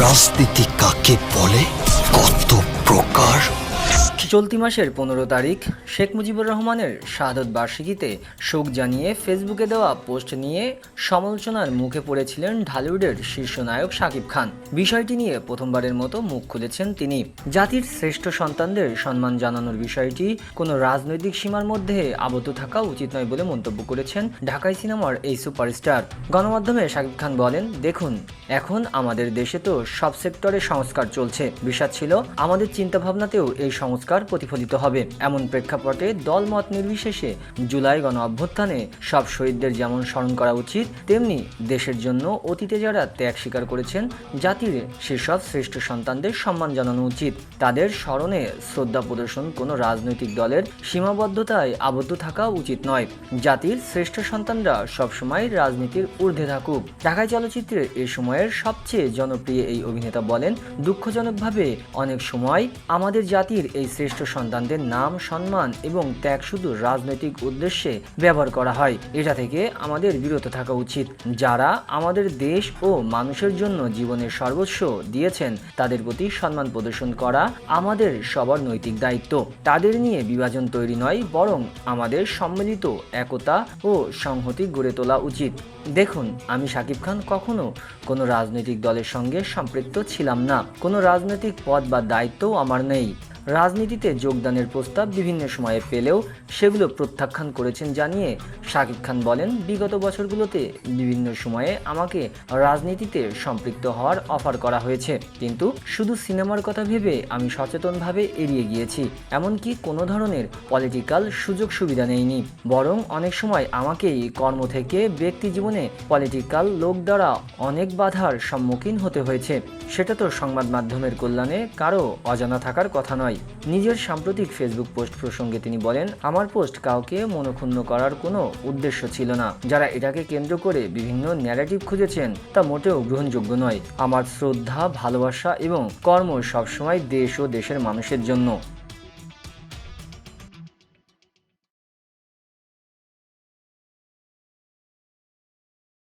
রাজনীতি কাকে বলে? কত প্রকার চলতি মাসের পনেরো তারিখ শেখ মুজিবুর রহমানের শাহাদত বার্ষিকীতে শোক জানিয়ে ফেসবুকে দেওয়া পোস্ট নিয়ে সমালোচনার মুখে পড়েছিলেন ঢালিউডের শীর্ষ নায়ক শাকিব খান। বিষয়টি নিয়ে প্রথমবারের মতো মুখ খুলেছেন তিনি। জাতির শ্রেষ্ঠ সন্তানদের সম্মান জানানোর বিষয়টি কোনো রাজনৈতিক সীমার মধ্যে আবদ্ধ থাকা উচিত নয় বলে মন্তব্য করেছেন ঢাকাই সিনেমার এই সুপারস্টার। গণমাধ্যমে শাকিব খান বলেন, দেখুন, এখন আমাদের দেশে তো সব সেক্টরে সংস্কার চলছে। বিষাদ ছিল, আমাদের চিন্তাভাবনাতেও এই সংস্কার প্রতিফলিত হবে। এমন প্রেক্ষাপটে দলমত নির্বিশেষে জুলাই গণ অভ্যুত্থানে সব শহীদদের যেমন স্মরণ করা উচিত, তেমনি দেশের জন্য অতীতে যারা ত্যাগ স্বীকার করেছেন, জাতির সেসব শ্রেষ্ঠ সন্তানদের সম্মান জানানো উচিত। তাদের স্মরণে শ্রদ্ধা প্রদর্শন কোনো রাজনৈতিক দলের সীমাবদ্ধতায় আবদ্ধ থাকা উচিত নয়। জাতির শ্রেষ্ঠ সন্তানরা সবসময় রাজনীতির ঊর্ধ্বে থাকুক। ঢাকায় চলচ্চিত্রের এই সময়ের সবচেয়ে জনপ্রিয় এই অভিনেতা বলেন, দুঃখজনকভাবে অনেক সময় আমাদের জাতির এই শ্রেষ্ঠ সন্তানদের নাম, সম্মান এবং ত্যাগ শুধু রাজনৈতিক উদ্দেশ্যে ব্যবহার করা হয়। এটা থেকে আমাদের বিরত থাকা উচিত। যারা আমাদের দেশ ও মানুষের জন্য জীবনের সর্বস্ব দিয়েছেন, তাদের প্রতি সম্মান প্রদর্শন করা আমাদের সবার নৈতিক দায়িত্ব। তাদের নিয়ে বিভাজন তৈরি নয়, বরং আমাদের সম্মিলিত একতা ও সংহতি গড়ে তোলা উচিত। দেখুন, আমি শাকিব খান কখনো কোনো রাজনৈতিক দলের সঙ্গে সম্পৃক্ত ছিলাম না। কোনো রাজনৈতিক পদ বা দায়িত্বও আমার নেই। রাজনীতিতে যোগদানের প্রস্তাব বিভিন্ন সময়ে পেলেও সেগুলো প্রত্যাখ্যান করেছেন জানিয়ে শাকিব খান বলেন, বিগত বছরগুলোতে বিভিন্ন সময়ে আমাকে রাজনীতিতে সম্পৃক্ত হওয়ার অফার করা হয়েছে। কিন্তু শুধু সিনেমার কথা ভেবে আমি সচেতনভাবে এড়িয়ে গিয়েছি। এমনকি কোনো ধরনের পলিটিক্যাল সুযোগ সুবিধা নেইনি। বরং অনেক সময় আমাকেই কর্ম থেকে ব্যক্তি জীবনে পলিটিক্যাল লোক দ্বারা অনেক বাধার সম্মুখীন হতে হয়েছে। সেটা তো সংবাদ মাধ্যমের কল্যাণে কারও অজানা থাকার কথা নয়। নিজের সাম্প্রতিক ফেসবুক পোস্ট প্রসঙ্গে তিনি বলেন, আমার পোস্ট কাউকে মনক্ষুণ্ণ করার কোনো উদ্দেশ্য ছিল না। যারা এটাকে কেন্দ্র করে বিভিন্ন ন্যারেটিভ খুঁজেছেন, তা মোটেও গ্রহণযোগ্য নয়। আমার শ্রদ্ধা, ভালোবাসা এবং কর্ম সবসময় দেশ ও দেশের মানুষের জন্য।